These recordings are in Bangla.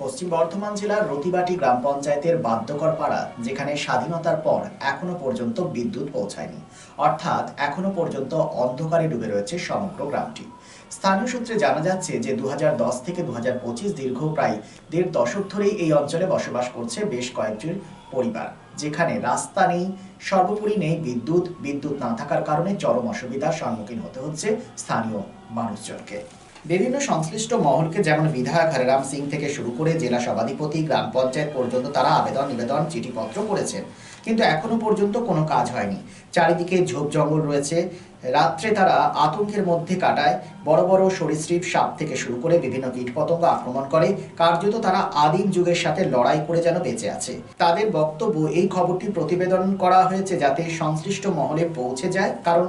পশ্চিম বর্ধমান জেলার রতিবাটি গ্রাম পঞ্চায়েতের বাদ্যকর পাড়া যেখানে স্বাধীনতার পর এখনও পর্যন্ত বিদ্যুৎ পৌঁছায়নি। অর্থাৎ এখনও পর্যন্ত অন্ধকারে ডুবে রয়েছে সমগ্র গ্রামটি। স্থানীয় সূত্রে জানা যাচ্ছে যে দু হাজার দশ থেকে দু হাজার পঁচিশ দীর্ঘ প্রায় দেড় দশক ধরেই এই অঞ্চলে বসবাস করছে বেশ কয়েকটি পরিবার, যেখানে রাস্তা নেই, সর্বোপরি নেই বিদ্যুৎ। বিদ্যুৎ না থাকার কারণে চরম অসুবিধার সম্মুখীন হতে হচ্ছে স্থানীয় মানুষজনকে। বিভিন্ন সংশ্লিষ্ট মহলকে যেমন বিধায়ক হরিরাম সিং থেকে শুরু করে জেলা সভাধিপতি, গ্রাম পঞ্চায়েত পর্যন্ত তারা আবেদন, নিবেদন, চিঠিপত্র করেছেন। কিন্তু এখনও পর্যন্ত কোনো কাজ হয়নি। চারিদিকে ঝোপ জঙ্গল রয়েছে। রাত্রে তারা আতঙ্কের মধ্যে কাটায়। বড় বড় সরীসৃপ সাপ থেকে শুরু করে বিভিন্ন কীটপতঙ্গ আক্রমণ করে। কার্যত তারা আদিম যুগের সাথে লড়াই করে যেন বেঁচে আছে। তাদের বক্তব্য, এই খবরটি প্রতিবেদন করা হয়েছে যাতে সংশ্লিষ্ট মহলে পৌঁছে যায়। কারণ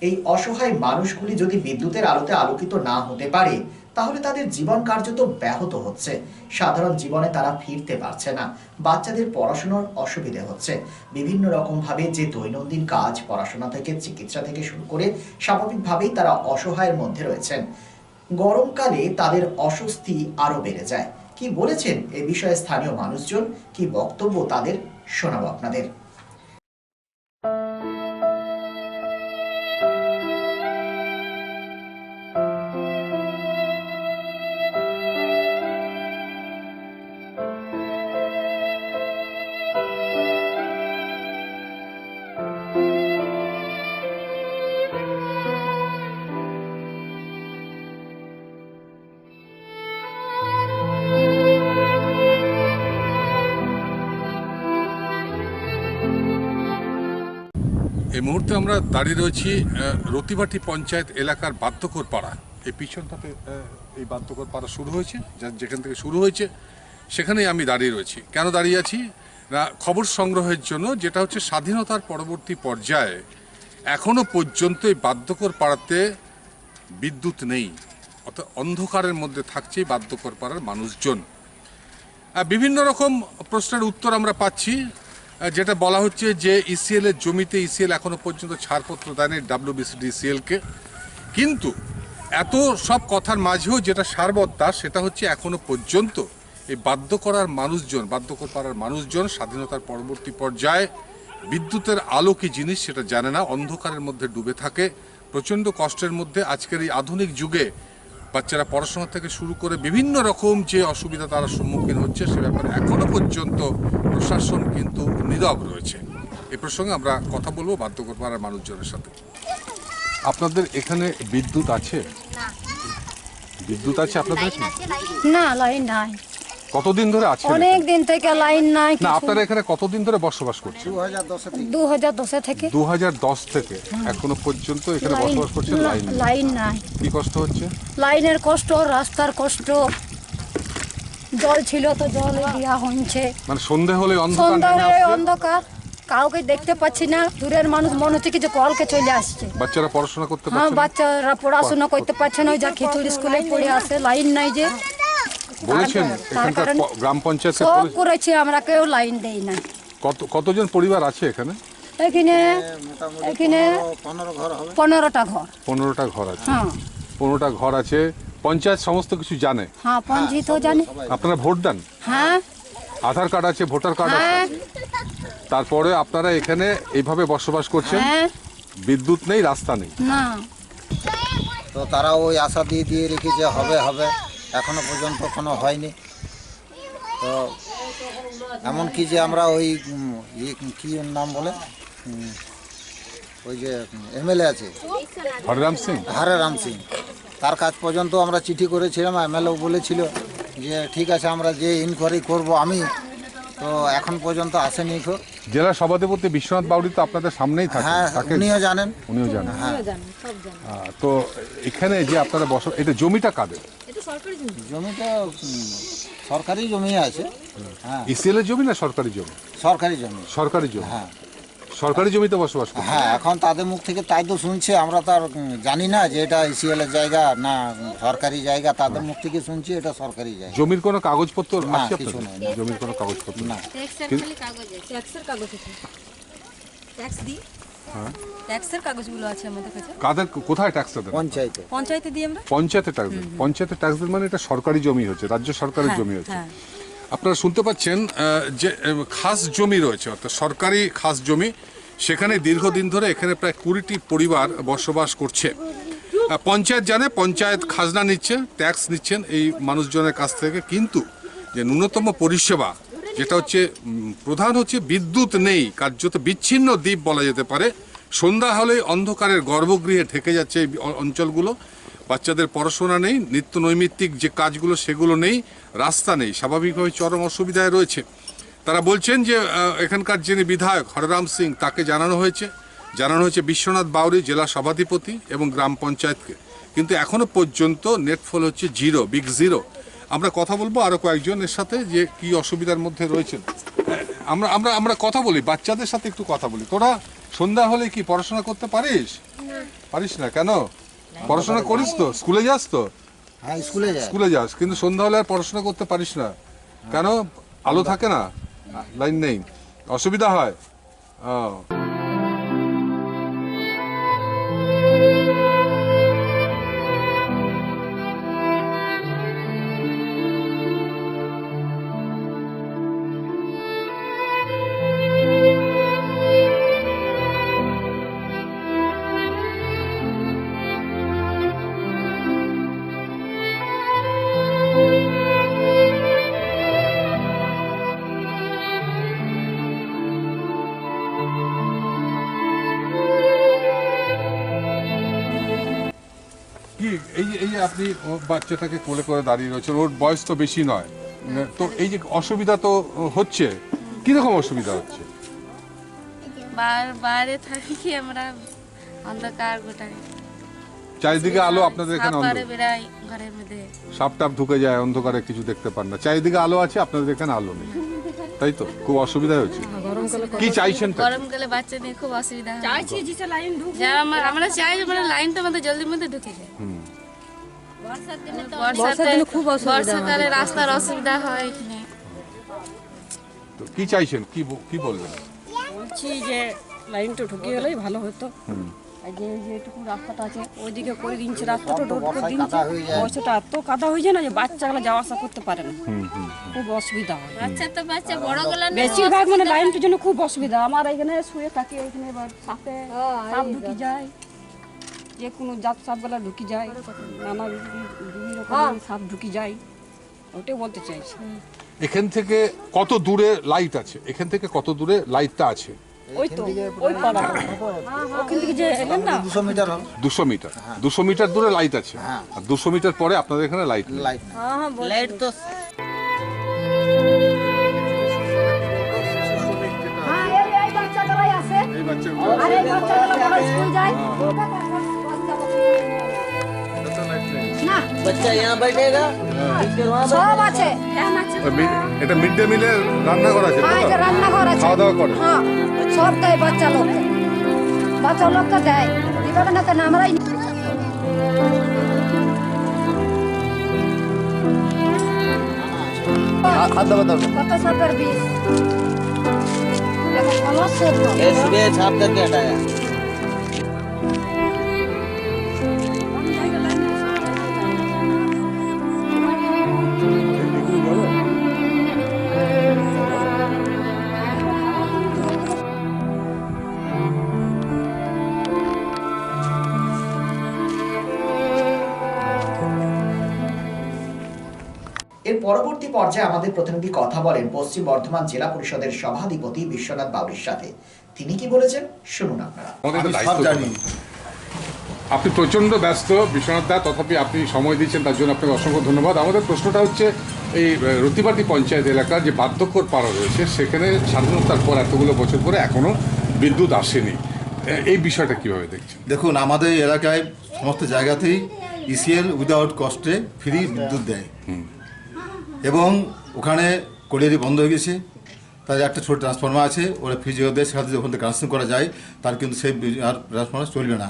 এই অসহায় মানুষগুলি যদি বিদ্যুতের আলোতে আলোকিত না হতে পারে, তাহলে তাদের জীবন কার্যত ব্যাহত হচ্ছে। সাধারণ জীবনে তারা ফিরতে পারছে না। বাচ্চাদের পড়াশোনার অসুবিধে হচ্ছে। বিভিন্ন রকম ভাবে যে দৈনন্দিন কাজ, পড়াশোনা থেকে, চিকিৎসা থেকে শুরু করে, স্বাভাবিকভাবেই তারা অসহায়ের মধ্যে রয়েছেন। গরমকালে তাদের অস্বস্তি আরও বেড়ে যায়। কি বলেছেন এ বিষয়ে স্থানীয় মানুষজন? কি বক্তব্য তাদের? শোনাবো আপনাদের। মুহূর্তে আমরা দাঁড়িয়ে রয়েছি রতিবাটি পঞ্চায়েত এলাকার বাধ্যকর পাড়া এই পিছনটাতে এই বাধ্যকর পাড়া শুরু হয়েছে যেখান থেকে শুরু হয়েছে, সেখানেই আমি দাঁড়িয়ে রয়েছি। কেন দাঁড়িয়ে আছি? না, খবর সংগ্রহের জন্য, যেটা হচ্ছে স্বাধীনতার পরবর্তী পর্যায়ে, এখনও পর্যন্ত এই বাধ্যকর পাড়াতে বিদ্যুৎ নেই। অর্থাৎ অন্ধকারের মধ্যে থাকছে বাধ্যকর পাড়ার মানুষজন। বিভিন্ন রকম প্রশ্নের উত্তর আমরা পাচ্ছি। যেটা বলা হচ্ছে যে ইসিএল এর জমিতে ইসিএল এখনও পর্যন্ত ছাড়পত্র দেয়নি ডাব্লিউবিসিডি ইসিএলকে কিন্তু এত সব কথার মাঝেও যেটা সারবত্তা, সেটা হচ্ছে এখনও পর্যন্ত এই বাধ্য করার মানুষজন, বাধ্য পাড়ার মানুষজন স্বাধীনতার পরবর্তী পর্যায়ে বিদ্যুতের আলো কি জিনিস সেটা জানে না, অন্ধকারের মধ্যে ডুবে থাকে। প্রচণ্ড কষ্টের মধ্যে আজকের এই আধুনিক যুগে বাচ্চারা পড়াশোনা থেকে শুরু করে বিভিন্ন রকম যে অসুবিধা তারা সম্মুখীন হচ্ছে সে ব্যাপারে এখনও পর্যন্ত প্রশাসন কিন্তু নীরব রয়েছে। এ প্রসঙ্গে আমরা কথা বলব আর মানুষজনের সাথে। আপনাদের এখানে বিদ্যুৎ আছে? বিদ্যুৎ আছে আপনাদের না লাইন নাই। কতদিন ধরে আছে অনেক দিন থেকে লাইন নাই না আপনারা এখানে কতদিন ধরে বসবাস করছেন? দু হাজার দশে থেকে। দু হাজার দশ থেকে এখনও পর্যন্ত এখানে লাইন বসবাস করছেন? লাইন নেই। লাইন নাই। কি কষ্ট হচ্ছে? লাইনের কষ্ট রাস্তার কষ্ট। জল ছিল তো জল দেওয়া হচ্ছে মানে সন্ধে হলে অন্ধকার নেমে আসছে? অন্ধকার। কাউকে দেখতে পাচ্ছি না। দূরের মানুষ মনে হচ্ছে কি যে কলকে চলে আসছে। বাচ্চারা পড়াশোনা করতে হ্যাঁ পারছে না? বাচ্চারা পড়াশোনা করতে পারছে না। ওই যা খিচুড়ি স্কুলে পড়ে আসে লাইন নাই যে। বলেছেন এখানকার প- গ্রাম পঞ্চায়েতের সব পরি- আমরা কেউ লাইন দেই না। কত কতজন পরিবার আছে এখানে? এখানে এখানে পনেরোটা ঘর। পনেরোটা ঘর আছে। হ্যাঁ। পনেরোটা ঘর আছে। পঞ্চায়েত সমস্ত কিছু জানে? হ্যাঁ পঞ্জিত জানে। আপনারা ভোট দেন? হ্যাঁ। আধার কার্ড আছে ভোটার কার্ড আছে। হ্যাঁ। তারপরে আপনারা এখানে এইভাবে বসবাস করছেন? হ্যাঁ। বিদ্যুৎ নেই রাস্তা নেই। না। তো তারা ওই আশা দিয়ে দিয়ে রেখেছে হবে হবে। এখনও পর্যন্ত কোনো হয়নি। তো এমনকি যে আমরা ওই ইয়ে কি নাম বলে? ওই যে এমএলএ আছে। হরিরাম সিং? হারে রাম সিং। তার কাজ পর্যন্ত আমরা চিঠি করেছিলাম এমএলএ বলেছিল যে ঠিক আছে আমরা যে ইনকোয়ারি করব আমি। তো এখন পর্যন্ত আসেনি তো জেলা সভাধিপতি বিশ্বনাথ বাউরি তো আপনাদের সামনেই থাকে হ্যাঁ থাকে উনিও জানেন। উনিও জানেন। হ্যাঁ। তো এখানে যে আপনারা বস এটা জমিটা কাদের? জমিটা সরকারি জমি আছে। হ্যাঁ। ইসিএল এর জমি না সরকারি জমি? সরকারি জমি। সরকারি জমি। হ্যাঁ। সরকারি জমিতে বসবাস করছেন হ্যাঁ এখন তাদের মুখ থেকে তাই তো শুনছে আমরা তো আর জানি না যে এটা ইসিএল এর জায়গা না সরকারি জায়গা। তাদের মুখ থেকে শুনছি এটা সরকারি জায়গা। জমির কোনো কাগজপত্র না, কিছু নাই, না। জমির কোনো কাগজপত্র? না। ট্যাক্সের কাগজ আছে। ট্যাক্সের কাগজ আছে। ট্যাক্স দিই। ট্যাক্সের কাগজগুলো আছে আমাদের কাছে। কাদের কোথায় ট্যাক্সটা দেন পঞ্চায়েতে। পঞ্চায়েতে দিই আমরা? পঞ্চায়েতে ট্যাক্স দেন পঞ্চায়েতে ট্যাক্স দেন মানে এটা সরকারি জমি হচ্ছে রাজ্য সরকারের হ্যাঁ, জমি হচ্ছে। হ্যাঁ। আপনারা শুনতে পাচ্ছেন যে খাস জমি রয়েছে অর্থাৎ সরকারি খাস জমি সেখানে দীর্ঘদিন ধরে এখানে প্রায় কুড়িটি পরিবার বসবাস করছে। পঞ্চায়েত জানে পঞ্চায়েত খাজনা নিচ্ছেন ট্যাক্স নিচ্ছেন এই মানুষজনের কাছ থেকে কিন্তু যে ন্যূনতম পরিষেবা যেটা হচ্ছে প্রধান হচ্ছে বিদ্যুৎ নেই, কার্যত বিচ্ছিন্ন দ্বীপ বলা যেতে পারে। সন্ধ্যা হলেই অন্ধকারের গর্ভগৃহে ঢেকে যাচ্ছে এই অঞ্চলগুলো। বাচ্চাদের পড়াশোনা নেই, নিত্য নৈমিত্তিক যে কাজগুলো সেগুলো নেই, রাস্তা নেই, স্বাভাবিকভাবে চরম অসুবিধায় রয়েছে। তারা বলছেন যে এখানকার যিনি বিধায়ক, হররাম সিং, তাকে জানানো হয়েছে। জানানো হয়েছে বিশ্বনাথ বাউরি জেলা সভাধিপতি এবং গ্রাম পঞ্চায়েতকে। কিন্তু এখনও পর্যন্ত নেটফল হচ্ছে জিরো, বিগ জিরো। আমরা কথা বলব আরও কয়েকজনের সাথে যে কি অসুবিধার মধ্যে রয়েছেন। আমরা আমরা আমরা কথা বলি বাচ্চাদের সাথে একটু কথা বলি। তোরা সন্ধ্যা হলে কি পড়াশোনা করতে পারিস? পারিস না কেন? পড়াশোনা করিস তো স্কুলে যাস তো? হ্যাঁ স্কুলে যায় স্কুলে যাস কিন্তু সন্ধ্যা হলে আর পড়াশোনা করতে পারিস না। কেন? আলো থাকে না? লাইন নেই। অসুবিধা হয়? ও। কি এই এই আপনি বাচ্চাটাকে কোলে করে দাঁড়িয়ে রয়েছেন ওর বয়স তো বেশি নয়। তো এই যে অসুবিধা তো হচ্ছে কীরকম অসুবিধা হচ্ছে? বাইরে থাকি কি আমরা অন্ধকার গোটায়। চারিদিকে আলো আপনাদের এখানে সাপ টাপ ঢুকে যায় অন্ধকারে কিছু দেখতে পান না। চারিদিকে আলো আছে আপনাদের এখানে আলো নেই। তাই তো? খুব অসুবিধা হচ্ছে কি চাইছেন গরমকালে বাচ্চা নিয়ে খুব অসুবিধা হয়। যা আমরা আমরা চাই যে মানে লাইনটা আমাদের জলদির মধ্যে ঢুকে যায়। বর্ষাকালে রাস্তার অসুবিধা হয় এখানে। তো কি চাইছেন? কি কি বলবেন? বলছি যে লাইনটা ঢুকে গেলেই ভালো হতো। যে যেটুকু রাস্তাটা আছে ওইদিকে করে দিচ্ছে রাস্তাটা ঢোক করে দিচ্ছে বয়সটা এত কাদা হয়ে যায় না যে বাচ্চাগুলো যাওয়া আসা করতে পারে না। খুব অসুবিধা হয়। বাচ্চা তো বাচ্চা বড়গুলো বেশিরভাগ মানে লাইনটার জন্য খুব অসুবিধা। আমার এখানে শুয়ে থাকি এখানে এবার সাপে সাপ ঢুকি যায়। যে কোনো জাত সাপগুলা ঢুকি যায় নানা বিভিন্ন রকম সাপ ঢুকি যায়। ওটাই বলতে চাইছি। এখান থেকে কত দূরে লাইট আছে? এখান থেকে কত দূরে লাইটটা আছে? ওই তো ওই পাড়া ওখান থেকে যে এলেন না? দুশো মিটার হবে। দুশো মিটার। দুশো মিটার দূরে লাইট আছে। আর দুশো মিটার পরে আপনাদের এখানে লাইট নেই। লাইট লাইট হ্যাঁ এই এই এই বাচ্চাগুলো আর বাচ্চাগুলো স্কুল যায়। না बच्चा यहाँ बैठेगा फिर वहाँ সব আছে ফ্যান আছে এটা মিড ডে মিলের রান্নাঘর আছে হ্যাঁ এই যে রান্নাঘর আছে খাওয়া দাওয়া করে হ্যাঁ সব দেয় বাচ্চা লোককে বাচ্চা লোককে দেয় দিবে না কেন আমরাই কত সাপের বিষ দেখো সমস্যা তো। ये सुबह छाप करके हटाया পরবর্তী পর্যায়ে আমাদের প্রতিনিধি কথা বলেন পশ্চিম বর্ধমান জেলা পরিষদের সভাধিপতি বিশ্বনাথ বাউরির সাথে। তিনি কি বলেছেন? শুনুন আপনারা। আপনি প্রচণ্ড ব্যস্ত বিশ্বনাথ দা তথাপি আপনি সময় দিচ্ছেন তার জন্য আপনাকে অসংখ্য ধন্যবাদ। আমাদের প্রশ্নটা হচ্ছে এই রতিবাটি পঞ্চায়েত এলাকার যে বার্ধক্যর পাড়া রয়েছে সেখানে স্বাধীনতার পর এতগুলো বছর পরে এখনও বিদ্যুৎ আসেনি। এই বিষয়টা কীভাবে দেখছেন? দেখুন আমাদের এলাকায় সমস্ত জায়গাতেই ইসিএল উইদাউট কস্টে ফ্রি বিদ্যুৎ দেয়। ওখানে কোলিয়ারি বন্ধ হয়ে গেছে। তার একটা ছোট ট্রান্সফর্মার আছে ওরা ফ্রিজে দেয় সেখান থেকে কানেকশন করা যায় তার কিন্তু সেই আর ট্রান্সফর্মার চলবে না।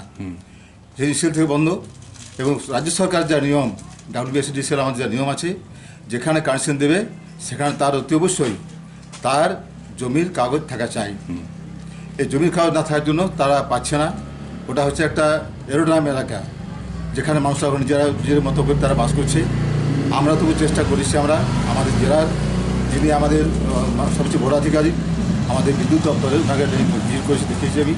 সেই ইসিএল থেকে বন্ধ। এবং রাজ্য সরকার যা নিয়ম ডাব্লিউবিএসডিসিএল আমাদের যা নিয়ম আছে যেখানে কানেকশন দেবে সেখানে তার অতি অবশ্যই তার জমির কাগজ থাকা চাই। এই জমির খাওয়া না থাকার জন্য তারা পাচ্ছে না। ওটা হচ্ছে একটা এরোড্রাম এলাকা যেখানে মানুষরা এখন নিজেরা নিজের মতো করে তারা বাস করছে। আমরা তবু চেষ্টা করেছি আমরা আমাদের জেলার যিনি আমাদের সবচেয়ে বড় আধিকারিক আমাদের বিদ্যুৎ দপ্তরে ওনাকে ভিড় করেছি দেখিয়েছি আমি।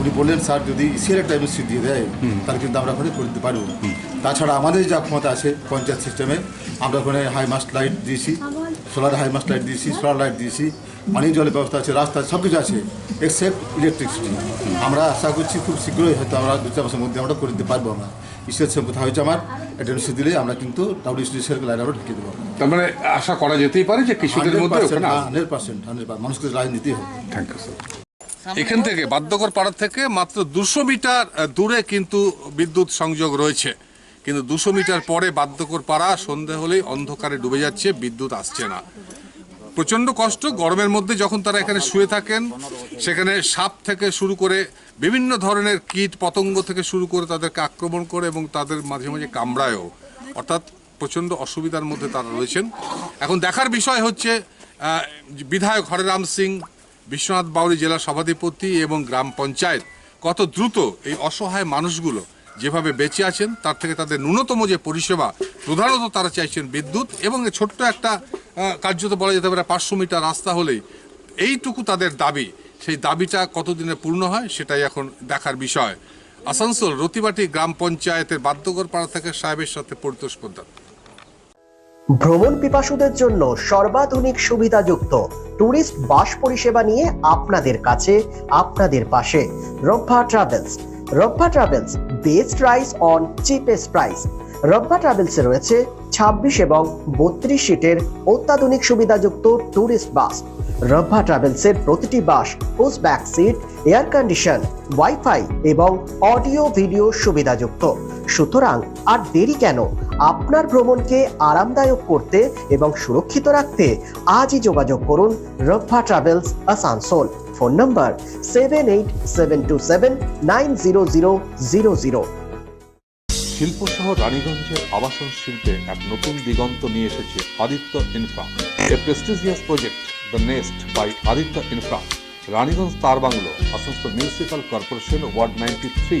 উনি বললেন স্যার যদি ইসির একটা এমএসসি দিয়ে দেয় তাহলে কিন্তু আমরা ওখানে করে দিতে পারব তাছাড়া আমাদের যা ক্ষমতা আছে পঞ্চায়েত সিস্টেমে আমরা ওখানে হাই মাস্ট লাইট দিয়েছি সোলার হাই মাস্ট লাইট দিয়েছি সোলার লাইট দিয়েছি পানীয় জলের ব্যবস্থা আছে রাস্তা সব কিছু আছে এক্সেপ্ট ইলেকট্রিসিটি আমরা আশা করছি খুব শীঘ্রই হয়তো আমরা দু চার মাসের মধ্যে আমরা করে দিতে পারব আমরা। কথা হয়েছে আমার দিলে আমরা কিন্তু লাইন আমরা ঢুকিয়ে দেবো। তার মানে আশা করা যেতেই পারে যে কিছুদিনের মধ্যে হান্ড্রেড পার্সেন্ট হান্ড্রেড মানুষকে লাইন দিতেই হবে। থ্যাংক ইউ স্যার এখান থেকে বাদ্যকর পাড়া থেকে মাত্র দুশো মিটার দূরে কিন্তু বিদ্যুৎ সংযোগ রয়েছে। কিন্তু দুশো মিটার পরে বাদ্যকর পাড়া সন্ধে হলেই অন্ধকারে ডুবে যাচ্ছে বিদ্যুৎ আসছে না। প্রচণ্ড কষ্ট। গরমের মধ্যে যখন তারা এখানে শুয়ে থাকেন, সেখানে সাপ থেকে শুরু করে বিভিন্ন ধরনের কীট পতঙ্গ থেকে শুরু করে তাদেরকে আক্রমণ করে এবং তাদের মাঝে মাঝে কামড়ায়ও। অর্থাৎ প্রচণ্ড অসুবিধার মধ্যে তারা রয়েছেন। এখন দেখার বিষয় হচ্ছে বিধায়ক হরেরাম সিং, বিশ্বনাথ বাউরি জেলা সভাধিপতি এবং গ্রাম পঞ্চায়েত কত দ্রুত এই অসহায় মানুষগুলো যেভাবে বেঁচে আছেন, তার থেকে তাদের ন্যূনতম যে পরিষেবা, প্রধানত তারা চাইছেন বিদ্যুৎ এবং ছোট্ট একটা কার্যত বলা যেতে পারে পাঁচশো মিটার রাস্তা হলেই এইটুকু তাদের দাবি। সেই দাবিটা কতদিনে পূর্ণ হয় সেটাই এখন দেখার বিষয়। আসানসোল, রতিবাটি গ্রাম পঞ্চায়েতের বাদ্যকর পাড়া থেকে সাহেবের সাথে পরিতোষ ভ্রমণ পিপাসুদের জন্য সর্বাধুনিক সুবিধাযুক্ত ট্যুরিস্ট বাস পরিষেবা নিয়ে আপনাদের কাছে, আপনাদের পাশে। Rabba travels Rabba travels best price on cheapest price Rabba ট্রাভেলসে রয়েছে ছাব্বিশ এবং বত্রিশ সিটের অত্যাধুনিক সুবিধাযুক্ত ট্যুরিস্ট বাস রব্বা ট্রাভেলসের প্রতিটি bus push back seat air condition wifi এবং অডিও ভিডিও সুবিধাযুক্ত। সুতরাং আর দেরি কেন? আপনার ভ্রমণকে আরামদায়ক করতে এবং সুরক্ষিত রাখতে আজই যোগাযোগ করুন Rabba travels Asansol. Phone number seven eight seven two seven nine zero zero zero zero শিল্প শহর রানীগঞ্জের আবাসন শিল্পে এক নতুন দিগন্ত নিয়ে এসেছে Aditya infra. A prestigious project the nest by Aditya infra. Raniganj তার bungalow, Asansol municipal corporation ward ninety three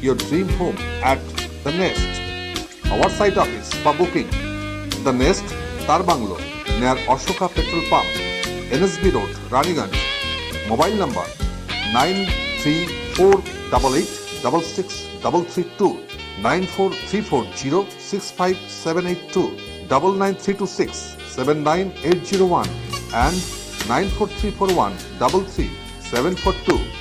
your dream home at The Nest. Our site office for booking The Nest, Tar Bungalow, near Ashoka Petrol Pump, NSB Road, Raniganj. Mobile number 93488666332 943406578299326 79801 and 94341 33742